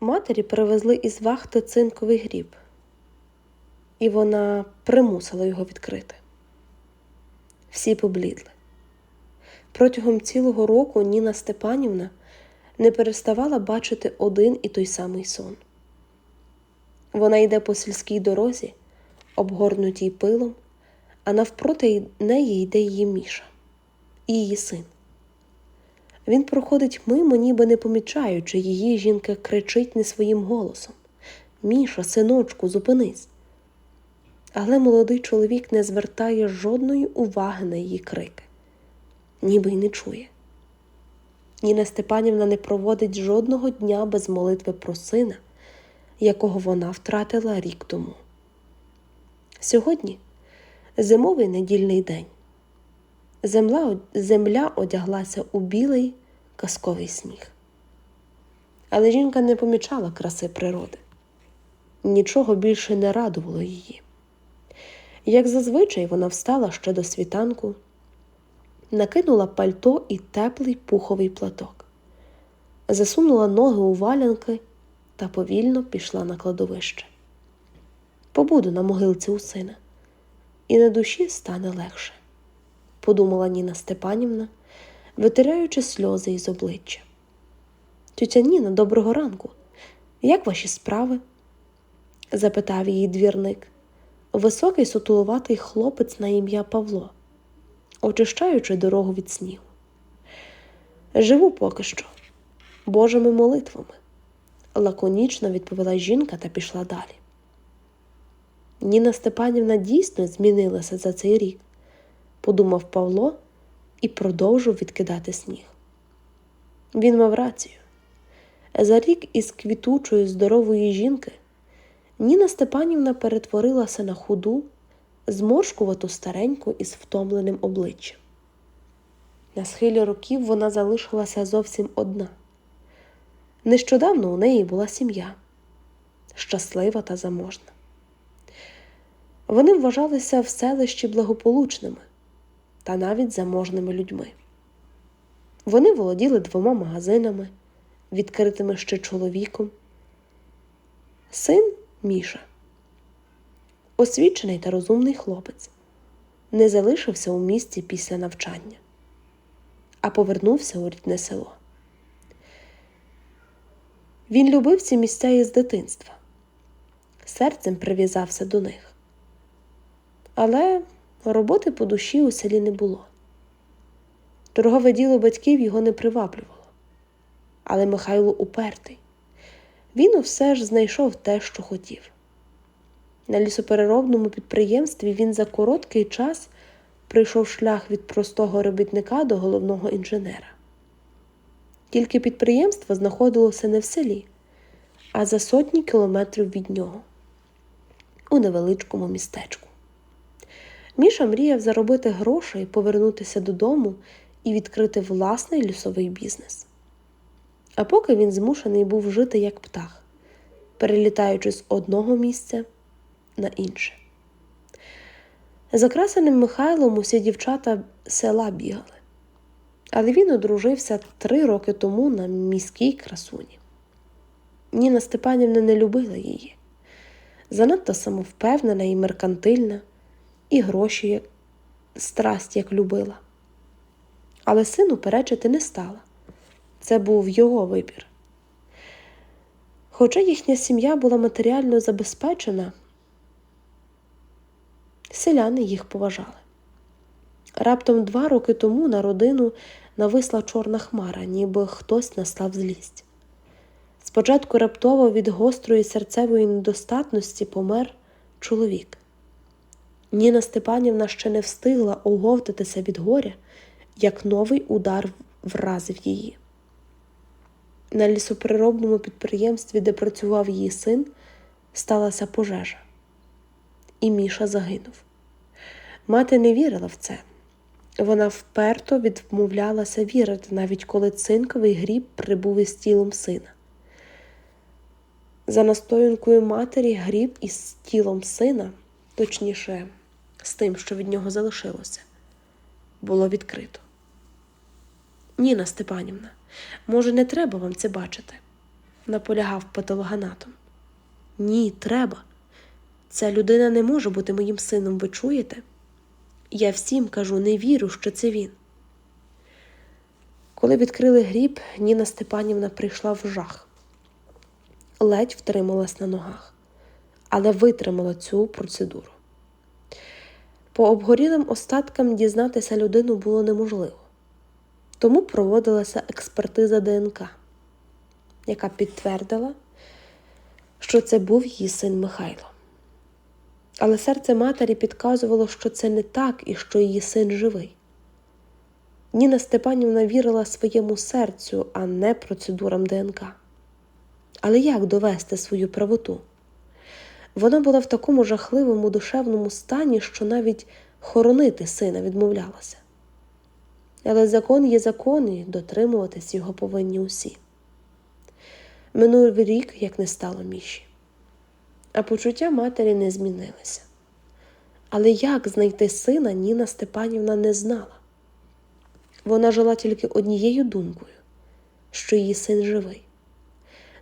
матері привезли із вахти цинковий гріб, і вона примусила його відкрити. Всі поблідли. Протягом цілого року Ніна Степанівна не переставала бачити один і той самий сон. Вона йде по сільській дорозі, обгорнутій пилом, а навпроти неї йде її Міша і її син. Він проходить мимо, ніби не помічаючи її, жінка кричить не своїм голосом Міша, синочку, зупинись. Але молодий чоловік не звертає жодної уваги на її крики, ніби й не чує. Ніна Степанівна не проводить жодного дня без молитви про сина, якого вона втратила рік тому. Сьогодні зимовий недільний день. Земля, земля одяглася у білий казковий сніг. Але жінка не помічала краси природи, нічого більше не радувало її. Як зазвичай вона встала ще до світанку, накинула пальто і теплий пуховий платок, засунула ноги у валянки та повільно пішла на кладовище. Побуду на могилці у сина, і на душі стане легше, подумала Ніна Степанівна, витираючи сльози із обличчя. Тетя Ніна, доброго ранку. Як ваші справи? запитав її двірник, високий сутулуватий хлопець на ім'я Павло, очищаючи дорогу від снігу. Живу поки що, Божими молитвами, лаконічно відповіла жінка та пішла далі. Ніна Степанівна дійсно змінилася за цей рік, подумав Павло і продовжив відкидати сніг. Він мав рацію. За рік із квітучої здорової жінки Ніна Степанівна перетворилася на худу, зморшкувату стареньку із втомленим обличчям. На схилі років вона залишилася зовсім одна. Нещодавно у неї була сім'я, щаслива та заможна. Вони вважалися в селищі благополучними та навіть заможними людьми. Вони володіли двома магазинами, відкритими ще чоловіком. Син Міша, освічений та розумний хлопець, не залишився у місті після навчання, а повернувся у рідне село. Він любив ці місця із дитинства, серцем прив'язався до них. Але роботи по душі у селі не було. Торгове діло батьків його не приваблювало. Але Михайло упертий. Він усе ж знайшов те, що хотів. На лісопереробному підприємстві він за короткий час прийшов шлях від простого робітника до головного інженера. Тільки підприємство знаходилося не в селі, а за сотні кілометрів від нього, у невеличкому містечку. Міша мріяв заробити гроші, повернутися додому і відкрити власний лісовий бізнес. А поки він змушений був жити як птах, перелітаючи з одного місця на інше. За красеним Михайлом усі дівчата села бігали, але він одружився три роки тому на міській красуні. Ніна Степанівна не любила її, занадто самовпевнена і меркантильна, і гроші страсть як любила. Але сину перечити не стала. Це був його вибір. Хоча їхня сім'я була матеріально забезпечена, селяни їх поважали. Раптом два роки тому на родину нависла чорна хмара, ніби хтось наслав злість. Спочатку раптово від гострої серцевої недостатності помер чоловік. Ніна Степанівна ще не встигла оговтатися від горя, як новий удар вразив її. На лісоприробному підприємстві, де працював її син, сталася пожежа, і Міша загинув. Мати не вірила в це. Вона вперто відмовлялася вірити, навіть коли цинковий гріб прибув із тілом сина. За настоянкою матері гріб із тілом сина, точніше, з тим, що від нього залишилося, було відкрито. Ніна Степанівна, може, не треба вам це бачити. наполягав патологоанатом. Ні, треба. Ця людина не може бути моїм сином, ви чуєте? Я всім кажу, не вірю, що це він. Коли відкрили гріб, Ніна Степанівна прийшла в жах. Ледь втрималась на ногах, але витримала цю процедуру. По обгорілим остаткам дізнатися людину було неможливо, тому проводилася експертиза ДНК, яка підтвердила, що це був її син Михайло. Але серце матері підказувало, що це не так і що її син живий. Ніна Степанівна вірила своєму серцю, а не процедурам ДНК. Але як довести свою правоту? Вона була в такому жахливому душевному стані, що навіть хоронити сина відмовлялася. Але закон є закон, і дотримуватись його повинні усі. Минув рік, як не стало міші, а почуття матері не змінилися. Але як знайти сина, Ніна Степанівна не знала. Вона жила тільки однією думкою, що її син живий.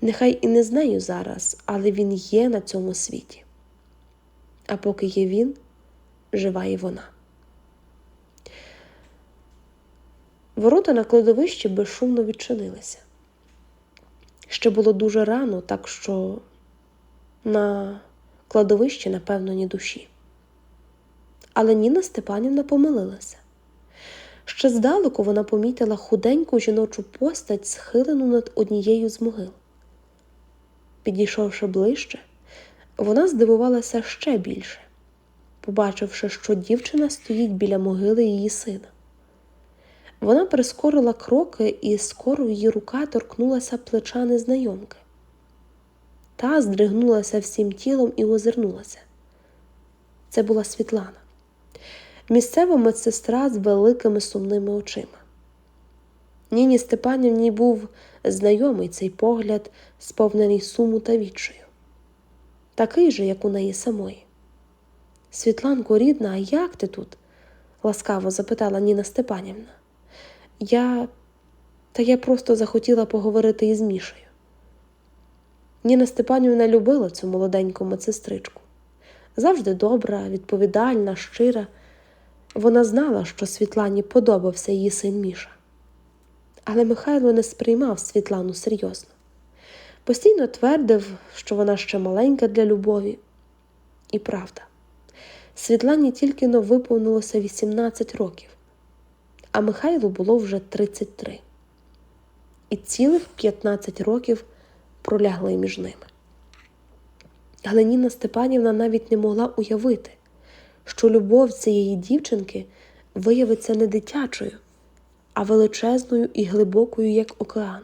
Нехай і не з нею зараз, але він є на цьому світі. А поки є він, жива і вона. Ворота на кладовищі безшумно відчинилися. Ще було дуже рано, так що на кладовищі, напевно, ні душі. Але Ніна Степанівна помилилася. Ще здалеку вона помітила худеньку жіночу постать, схилену над однією з могил. Підійшовши ближче, вона здивувалася ще більше, побачивши, що дівчина стоїть біля могили її сина. Вона прискорила кроки, і скоро її рука торкнулася плеча незнайомки. Та здригнулася всім тілом і озирнулася. Це була Світлана, місцева медсестра з великими сумними очима. Ніні Степанівні був знайомий цей погляд, сповнений суму та відчаю. Такий же, як у неї самої. Світланко, рідна, а як ти тут? ласкаво запитала Ніна Степанівна. Я. Та я просто захотіла поговорити із Мішею. Ніна Степанівна любила цю молоденьку медсестричку. Завжди добра, відповідальна, щира. Вона знала, що Світлані подобався її син Міша. Але Михайло не сприймав Світлану серйозно. Постійно твердив, що вона ще маленька для любові. І правда, Світлані тільки но виповнилося 18 років, а Михайлу було вже 33. І цілих 15 років пролягли між ними. Але Ніна Степанівна навіть не могла уявити, що любов цієї дівчинки виявиться не дитячою, а величезною і глибокою, як океан.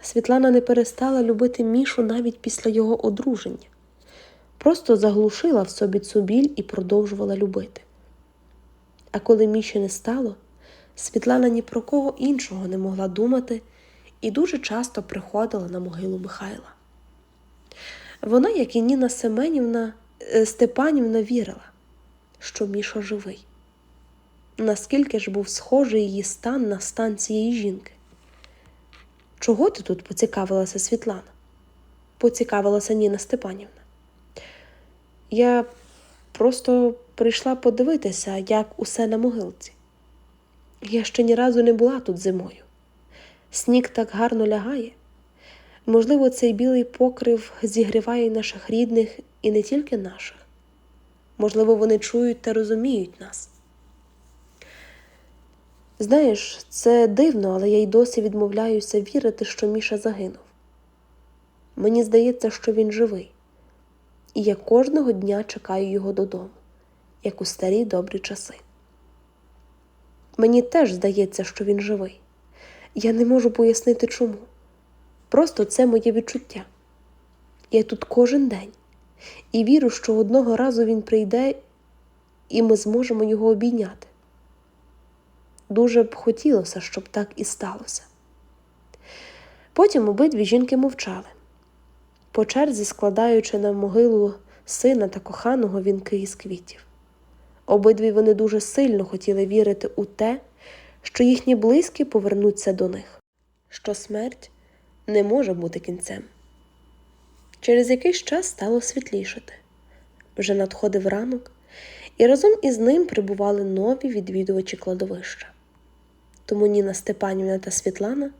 Світлана не перестала любити Мішу навіть після його одруження, просто заглушила в собі цю біль і продовжувала любити. А коли Міші не стало, Світлана ні про кого іншого не могла думати і дуже часто приходила на могилу Михайла. Вона, як і Ніна Семенівна, Степанівна, вірила, що Міша живий. Наскільки ж був схожий її стан на стан цієї жінки? Чого ти тут поцікавилася Світлана? Поцікавилася Ніна Степанівна. Я просто прийшла подивитися, як усе на могилці. Я ще ні разу не була тут зимою. Сніг так гарно лягає. Можливо, цей білий покрив зігріває наших рідних і не тільки наших. Можливо, вони чують та розуміють нас. Знаєш, це дивно, але я й досі відмовляюся вірити, що Міша загинув. Мені здається, що він живий, і я кожного дня чекаю його додому, як у старі добрі часи. Мені теж здається, що він живий. Я не можу пояснити чому. Просто це моє відчуття. Я тут кожен день і вірю, що одного разу він прийде, і ми зможемо його обійняти. Дуже б хотілося, щоб так і сталося. Потім обидві жінки мовчали, по черзі складаючи на могилу сина та коханого вінки із квітів. Обидві вони дуже сильно хотіли вірити у те, що їхні близькі повернуться до них, що смерть не може бути кінцем. Через якийсь час стало світлішати. Вже надходив ранок, і разом із ним прибували нові відвідувачі кладовища. Тому Ніна Степанівна та Світлана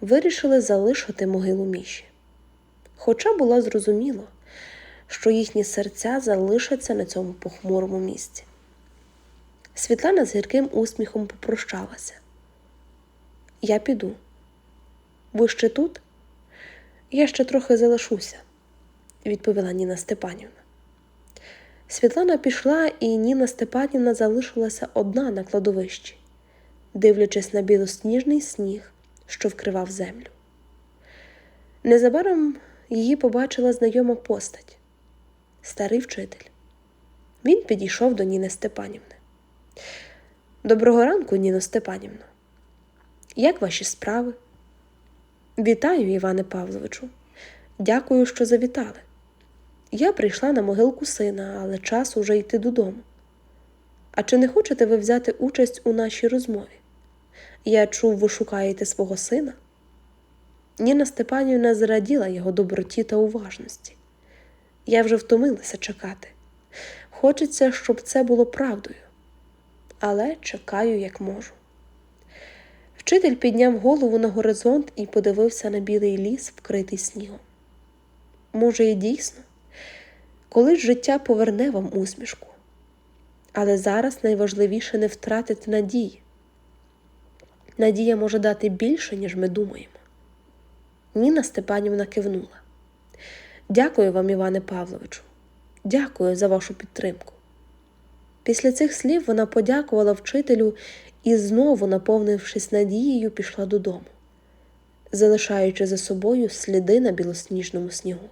вирішили залишити могилу Міші. Хоча було зрозуміло, що їхні серця залишаться на цьому похмурому місці. Світлана з гірким усміхом попрощалася. Я піду. Ви ще тут? Я ще трохи залишуся, відповіла Ніна Степанівна. Світлана пішла, і Ніна Степанівна залишилася одна на кладовищі, дивлячись на білосніжний сніг, що вкривав землю. Незабаром її побачила знайома постать старий вчитель. Він підійшов до Ніни Степанівни. Доброго ранку, Ніно Степанівно. Як ваші справи? Вітаю, Іване Павловичу. Дякую, що завітали. Я прийшла на могилку сина, але час уже йти додому. А чи не хочете ви взяти участь у нашій розмові? Я чув, ви шукаєте свого сина? Ніна Степанівна зраділа його доброті та уважності. Я вже втомилася чекати. Хочеться, щоб це було правдою, але чекаю, як можу. Вчитель підняв голову на горизонт і подивився на білий ліс, вкритий снігом. Може, і дійсно, колись життя поверне вам усмішку, але зараз найважливіше не втратити надії. Надія може дати більше, ніж ми думаємо. Ніна Степанівна кивнула. Дякую вам, Іване Павловичу. Дякую за вашу підтримку. Після цих слів вона подякувала вчителю і знову, наповнившись надією, пішла додому, залишаючи за собою сліди на білосніжному снігу.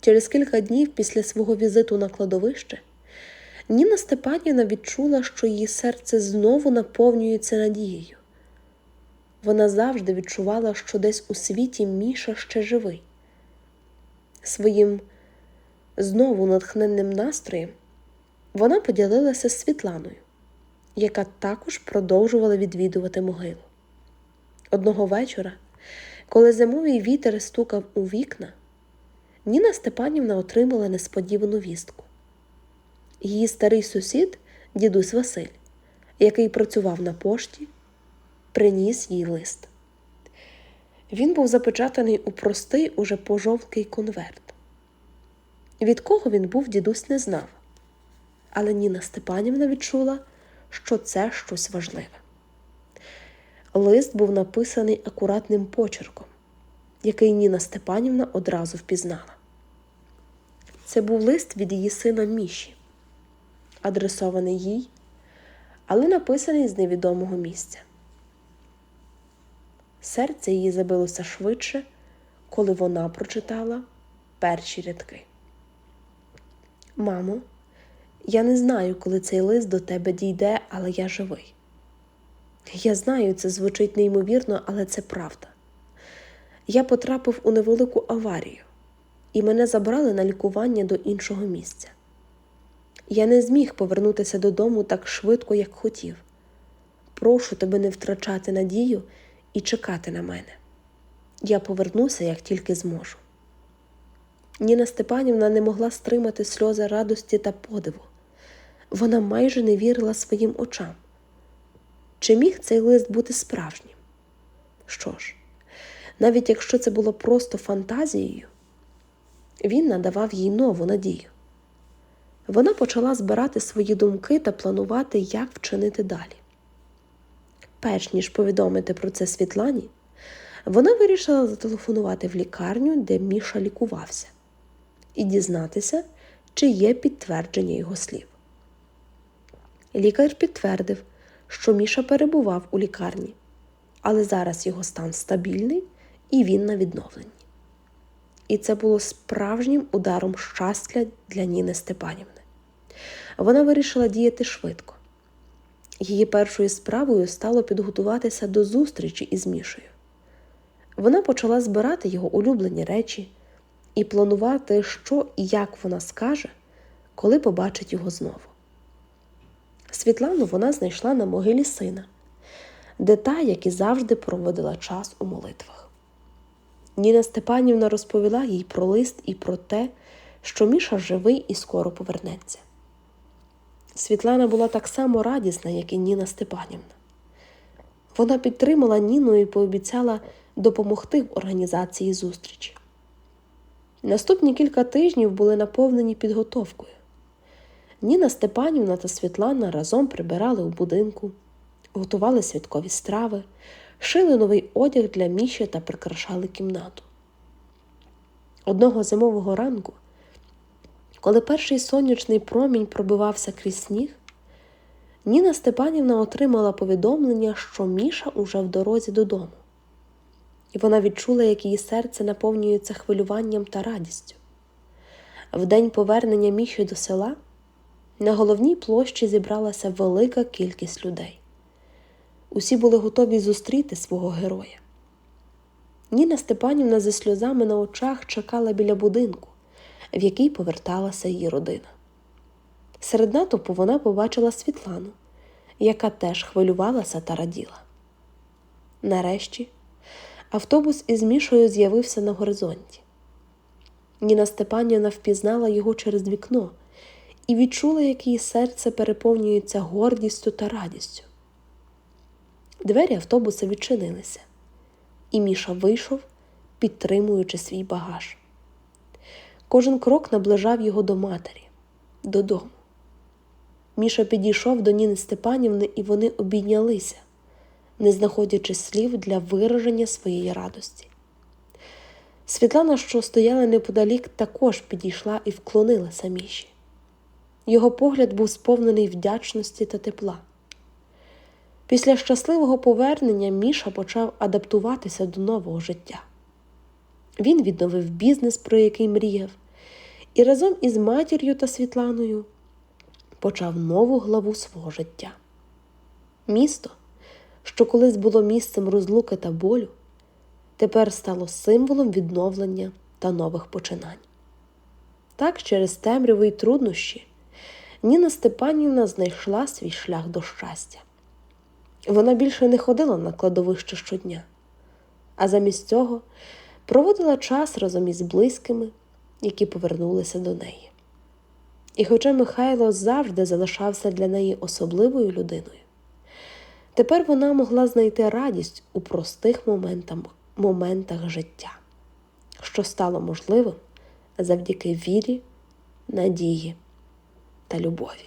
Через кілька днів після свого візиту на кладовище Ніна Степанівна відчула, що її серце знову наповнюється надією. Вона завжди відчувала, що десь у світі Міша ще живий. Своїм знову натхненним настроєм вона поділилася з Світланою, яка також продовжувала відвідувати могилу. Одного вечора, коли зимовий вітер стукав у вікна, Ніна Степанівна отримала несподівану вістку. Її старий сусід, дідусь Василь, який працював на пошті, приніс їй лист. Він був запечатаний у простий, уже пожовклий конверт. Від кого він був, дідусь не знав, але Ніна Степанівна відчула, що це щось важливе. Лист був написаний акуратним почерком, який Ніна Степанівна одразу впізнала. Це був лист від її сина Міші, адресований їй, але написаний з невідомого місця. Серце її забилося швидше, коли вона прочитала перші рядки. Мамо, я не знаю, коли цей лист до тебе дійде, але я живий. Я знаю, це звучить неймовірно, але це правда. Я потрапив у невелику аварію, і мене забрали на лікування до іншого місця. Я не зміг повернутися додому так швидко, як хотів. Прошу тебе не втрачати надію і чекати на мене. Я повернуся, як тільки зможу. Ніна Степанівна не могла стримати сльози радості та подиву. Вона майже не вірила своїм очам. Чи міг цей лист бути справжнім? Що ж, навіть якщо це було просто фантазією, він надавав їй нову надію. Вона почала збирати свої думки та планувати, як вчинити далі. Перш ніж повідомити про це Світлані, вона вирішила зателефонувати в лікарню, де Міша лікувався, і дізнатися, чи є підтвердження його слів. Лікар підтвердив, що Міша перебував у лікарні, але зараз його стан стабільний і він на відновленні. І це було справжнім ударом щастя для Ніни Степанівни. Вона вирішила діяти швидко. Її першою справою стало підготуватися до зустрічі із Мішею. Вона почала збирати його улюблені речі і планувати, що і як вона скаже, коли побачить його знову. Світлану вона знайшла на могилі сина, де та, як і завжди, проводила час у молитвах. Ніна Степанівна розповіла їй про лист і про те, що Міша живий і скоро повернеться. Світлана була так само радісна, як і Ніна Степанівна. Вона підтримала Ніну і пообіцяла допомогти в організації зустрічі. Наступні кілька тижнів були наповнені підготовкою. Ніна Степанівна та Світлана разом прибирали у будинку, готували святкові страви, шили новий одяг для Міші та прикрашали кімнату. Одного зимового ранку, коли перший сонячний промінь пробивався крізь сніг, Ніна Степанівна отримала повідомлення, що Міша уже в дорозі додому, і вона відчула, як її серце наповнюється хвилюванням та радістю. В день повернення Міші до села на головній площі зібралася велика кількість людей. Усі були готові зустріти свого героя. Ніна Степанівна зі сльозами на очах чекала біля будинку, в який поверталася її родина. Серед натовпу вона побачила Світлану, яка теж хвилювалася та раділа. Нарешті автобус із Мішою з'явився на горизонті. Ніна Степанівна впізнала його через вікно і відчула, як її серце переповнюється гордістю та радістю. Двері автобуса відчинилися, і Міша вийшов, підтримуючи свій багаж. Кожен крок наближав його до матері, додому. Міша підійшов до Ніни Степанівни, і вони обійнялися, не знаходячи слів для вираження своєї радості. Світлана, що стояла неподалік, також підійшла і вклонилася Міші. Його погляд був сповнений вдячності та тепла. Після щасливого повернення Міша почав адаптуватися до нового життя. Він відновив бізнес, про який мріяв, і разом із матір'ю та Світланою почав нову главу свого життя. Місто, що колись було місцем розлуки та болю, тепер стало символом відновлення та нових починань. Так, через темряву й труднощі, Ніна Степанівна знайшла свій шлях до щастя. Вона більше не ходила на кладовище щодня, а замість цього проводила час разом із близькими, які повернулися до неї. І хоча Михайло завжди залишався для неї особливою людиною, тепер вона могла знайти радість у простих моментах, моментах життя, що стало можливим завдяки вірі, надії та любові.